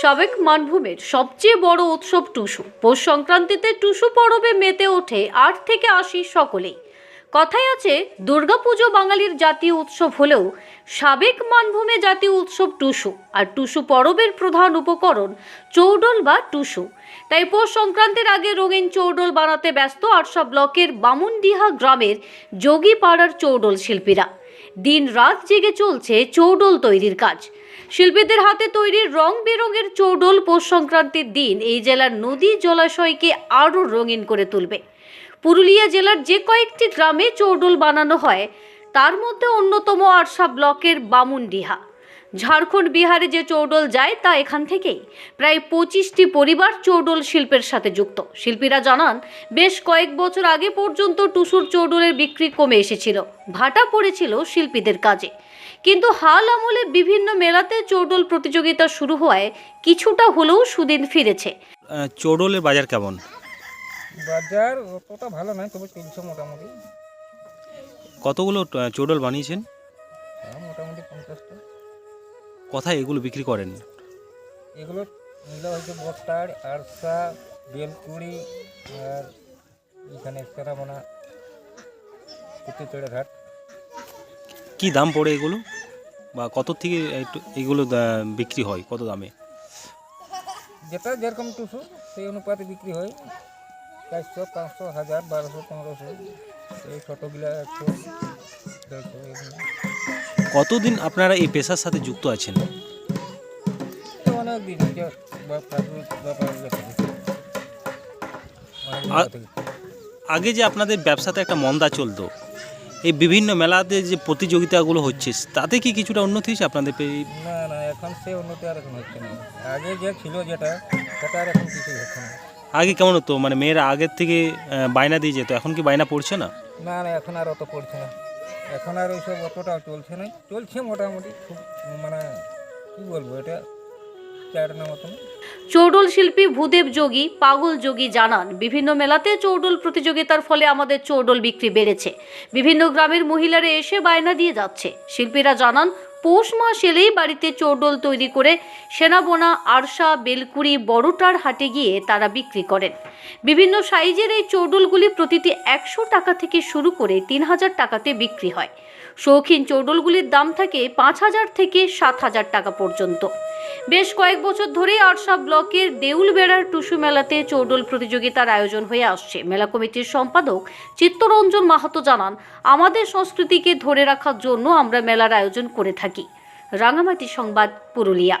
সাবেক মানভূমের সবচেয়ে বড় উৎসব টুসু। পৌষ সংক্রান্তিতে টুসু পরবে মেতে ওঠে আট থেকে আশি সকলেই। কথায় আছে, দুর্গাপুজো বাঙালির জাতীয় উৎসব হলেও সাবেক মানভূমে জাতীয় উৎসব টুসু আর টুসু পরবের প্রধান উপকরণ চৌডল বা টুসু। তাই পৌষ সংক্রান্তির আগে রঙিন চৌডল বানাতে ব্যস্ত আটসা ব্লকের বামুনডিহা গ্রামের যোগীপাড়ার চৌডল শিল্পীরা। দিন রাত জেগে চলছে চৌডল তৈরির কাজ। শিল্পীদের হাতে তৈরি রং বেরঙের চৌডল পৌষ সংক্রান্তির দিন এই জেলার নদী জলাশয়কে আরও রঙিন করে তুলবে। পুরুলিয়া জেলার যে কয়েকটি গ্রামে চৌডল বানানো হয়, তার মধ্যে অন্যতম আরশা ব্লকের বামুনডিহা। ঝাড়খণ্ড বিহারে যে চৌডল যায় তা এখান থেকেই। প্রায় পঁচিশটি পরিবার চৌডল শিল্পের সাথে যুক্ত। শিল্পীরা জানান বেশ কয়েক বছর আগে পর্যন্ত টুসুর চৌডলের বিক্রি কমে এসেছিল। ভাটা পড়েছিল শিল্পীদের কাজে। কিন্তু হাল আমলে বিভিন্ন মেলাতে চৌডল প্রতিযোগিতা শুরু হওয়ায় কিছুটা হলেও সুদিন ফিরেছে। চৌডলের বাজার কেমন? বাজার অতটা ভালো নয় তবে চলছে মোটামুটি। কতগুলো চৌডল বানিয়েছেন? কোথায় এগুলো বিক্রি করেন? এগুলো হচ্ছে বস্তার আরসা বেলকুড়ি আর এখানে সেরাবোনা কুচিতড়ে ঘাট। কি দাম পড়ে এগুলো? বা কত থেকে একটু এগুলো বিক্রি হয়? কত দামে? যেটা যেরকম টুসু সেই অনুপাতে বিক্রি হয়। চারশো পাঁচশো হাজার বারোশো পনেরোশো। এই ছোটোগুলো একশো দেড়শো কতদিন আপনারা এই পেশার সাথে যুক্ত আছেন। আগে যে আপনাদের ব্যবসাতে একটা মন্দা চলতো এই বিভিন্ন মেলাতে যে প্রতিযোগিতাগুলো হচ্ছে তাতে কি কিছুটা উন্নতি হয়েছে আপনাদের না না এখন সে উন্নতি আর এখন হচ্ছে না। আগে যে ছিল যেটা সেটা আর এখন কিছুই হচ্ছে না। আগে কেমন হতো? মানে মেয়েরা আগের থেকে বায়না দিয়ে যেত এখন কি বায়না পড়ছে না? না না এখন আর অত পড়ছে না। এখন আর ওইসব অতটা চলছে না। চলছে মোটামুটি খুব মানে কী বলব এটা? চৌডল শিল্পী ভূদেব যোগী, পাগল যোগী জানান, বিভিন্ন মেলাতে চৌডল প্রতিযোগিতার ফলে আমাদের চৌডল বিক্রি বেড়েছে। বিভিন্ন গ্রামের মহিলারা এসে বায়না দিয়ে যাচ্ছে। শিল্পীরা জানান পৌষ মাস এলেই বাড়িতে চৌডল তৈরি করে সেনাবোনা আরশা, বেলকুড়ি, বড়টার হাটে গিয়ে তারা বিক্রি করেন। বিভিন্ন সাইজের এই চৌডলগুলি প্রতিটি একশো টাকা থেকে শুরু করে তিন হাজার টাকাতে বিক্রি হয়। শৌখিন চৌডলগুলির দাম থাকে পাঁচ হাজার থেকে সাত হাজার টাকা পর্যন্ত। বেশ কয়েক বছর ধরেই আরশা ব্লকের দেউলবেড়ার টুসু মেলাতে চৌডল প্রতিযোগিতার আয়োজন হয়ে আসছে। মেলা কমিটির সম্পাদক চিত্তরঞ্জন মাহাতো জানান, আমাদের সংস্কৃতিকে ধরে রাখার জন্য আমরা মেলার আয়োজন করে থাকি। রাঙামাটি সংবাদ পুরুলিয়া।